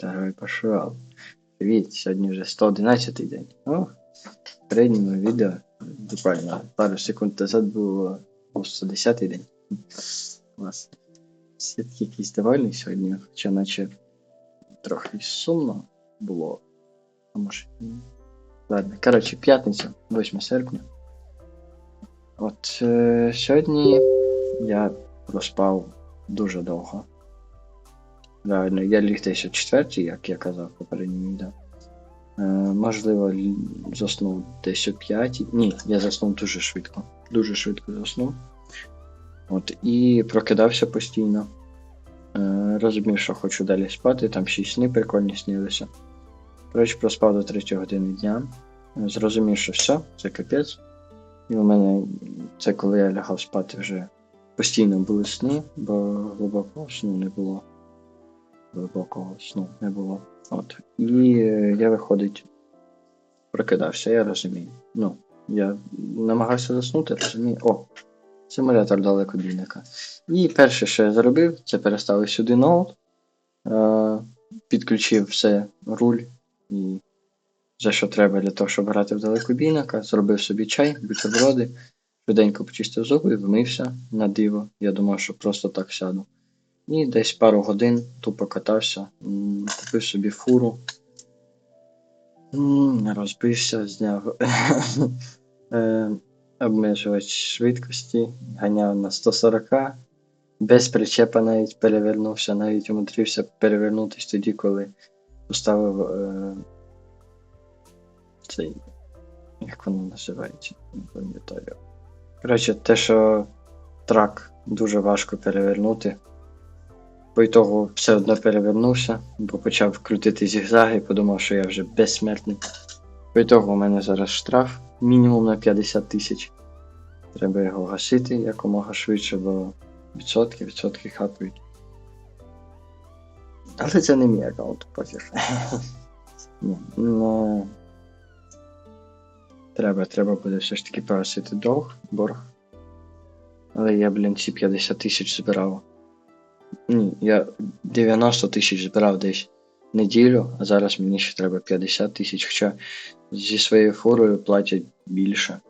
Второй пошел. Привіт, сьогодні вже 111 день. О, в відео буквально пару секунд назад було 110 день. Клас. Все таки якийсь довольний сьогодні, хоча наче трохи сумно було. А може. Ладно, коротше, п'ятниця, 8 серпня. От е, сьогодні я проспав дуже довго. Реально, я ліг десь о четвертій, як я казав в попередньому відео. Можливо, заснув десь о п'ятій. Ні, я заснув дуже швидко. Дуже швидко заснув. От, і прокидався постійно. Е, розумів, що хочу далі спати, там ще й сни прикольні снилися. Коротше, проспав до 3 години дня. Е, Зрозумів, що все, це капець. І у мене це коли я лягав спати вже постійно були сни, бо глибокого сну не було. Глибокого сну не було. От. І е, я виходить, прокидався, я розумію. Ну, я намагався заснути, розумію. О, симулятор далекобійника. І перше, що я зробив, це переставив сюди ноут, е, підключив все, руль і все, що треба для того, щоб грати в далекобійника, зробив собі чай, бутерброди, швиденько почистив зуби, вмився на диво. Я думав, що просто так сяду. І десь пару годин тупо катався, купив собі фуру, розбився, зняв е, обмежувач швидкості, ганяв на 140, без причепа навіть перевернувся, навіть умудрився перевернутись тоді, коли поставив е, цей. Як воно називається? Пам'ятаю. Коротше, те, що трак дуже важко перевернути. По ітогу все одно перевернувся, бо почав крутити зігзаги і подумав, що я вже безсмертний. По ітогу у мене зараз штраф мінімум на 50 тисяч. Треба його гасити якомога швидше, бо відсотки, відсотки хапають. Але це не мій аккаунт, пофіг. Ну, Треба, треба буде все ж таки погасити довг, борг. Але я, блін, ці 50 тисяч збирав. Ні, я 90 тисяч збирав десь неділю, а зараз мені ще треба 50 тисяч, хоча зі своєю фурою платять більше.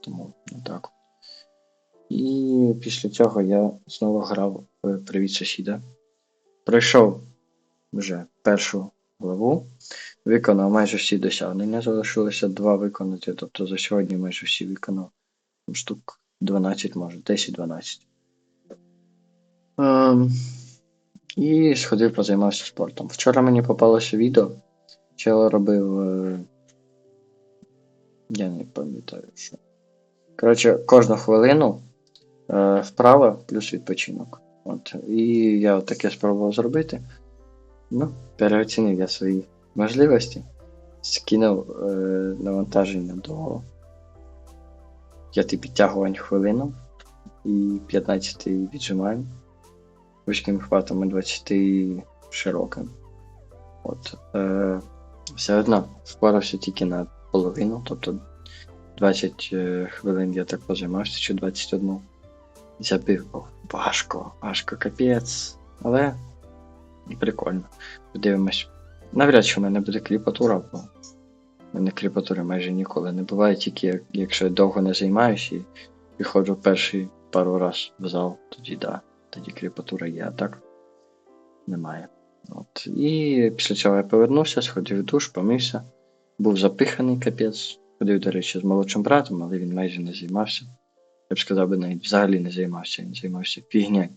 Тому так. І після цього я знову грав в Привіт сусіда. Пройшов вже першу главу, виконав майже всі досягнення, залишилося два виконати, тобто за сьогодні майже всі виконав. Штук 12, може, 10-12. І сходив, позаймався спортом. Вчора мені попалося відео. Чел робив. Е... Я не пам'ятаю, що. Коротше, кожну хвилину е, вправо плюс відпочинок. От. І я таке спробував зробити. Ну, переоцінив я свої можливості. Скинув е, навантаження до 5 підтягувань хвилину і 15 віджимань вузьким хватом і 20 широким. От, е, все одно впорався тільки на половину, тобто 20 е, хвилин я так позаймався, чи 21. Забив О, важко, важко, капець. Але прикольно. Подивимось. Навряд чи в мене буде кліпатура, бо в мене кліпатури майже ніколи не буває, тільки якщо я довго не займаюся і виходжу перший пару раз в зал, тоді да, тоді кліпатура є, а так немає. От. І після цього я повернувся, сходив в душ, помився, був запиханий капець. Ходив, до речі, з молодшим братом, але він майже не займався. Я б сказав, би навіть взагалі не займався, він займався фігнею.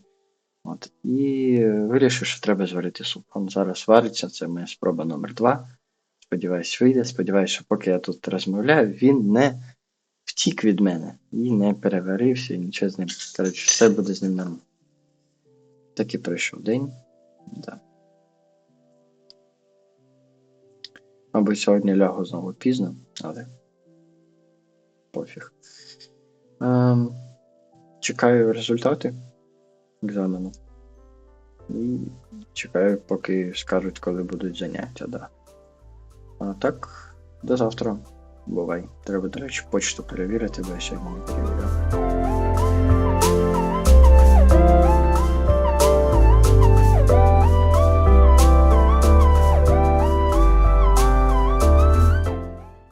От. І вирішив, що треба зварити суп. Він зараз вариться, це моя спроба номер два. Сподіваюсь, вийде. Сподіваюсь, що поки я тут розмовляю, він не втік від мене і не переварився, і нічого з ним. Коротше, все буде з ним нормально. Так і пройшов день. Да. Мабуть, сьогодні лягу знову пізно, але пофіг. Ем, чекаю результати екзамену. І чекаю, поки скажуть, коли будуть заняття, да. А так, до завтра. Бувай. Треба, до речі, почту перевірити, бо я сьогодні не перевіряв.